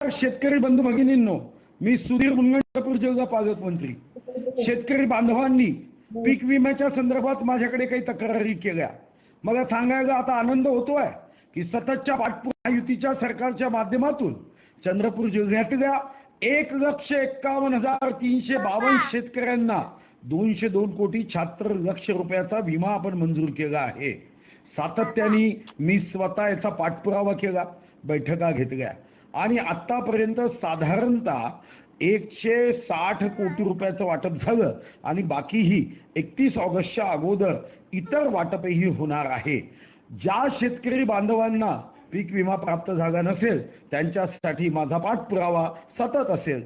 शेतकरी बंधू भगिनींनो मी सुधीर मुनगंटीवार जिल्हा पालकमंत्री शेतकरी बांधवांनी पीक विम्याच्या संदर्भात माझ्याकडे काही तक्रारी केल्या. मला सांगायला आता आनंद होतोय की सततच्या पाठपुरा युतीच्या सरकारच्या माध्यमातून चंद्रपूर जिल्ह्यातल्या एक लक्ष एक्कावन्न हजार तीनशे बावन्न शेतकऱ्यांना दोनशे दोन कोटी शहात्तर लक्ष रुपयाचा विमा आपण मंजूर केला आहे. सातत्याने मी स्वतः याचा पाठपुरावा केला बैठका घेतल्या. आणि आतापर्यंत साधारणतः एकशे साठ कोटी रुपयाचं वाटप झालं आणि बाकीही एकतीस ऑगस्टच्या अगोदर इतर वाटपही होणार आहे. ज्या शेतकरी बांधवांना पीक विमा प्राप्त झाला नसेल त्यांच्यासाठी माझा पाठपुरावा सतत असेल.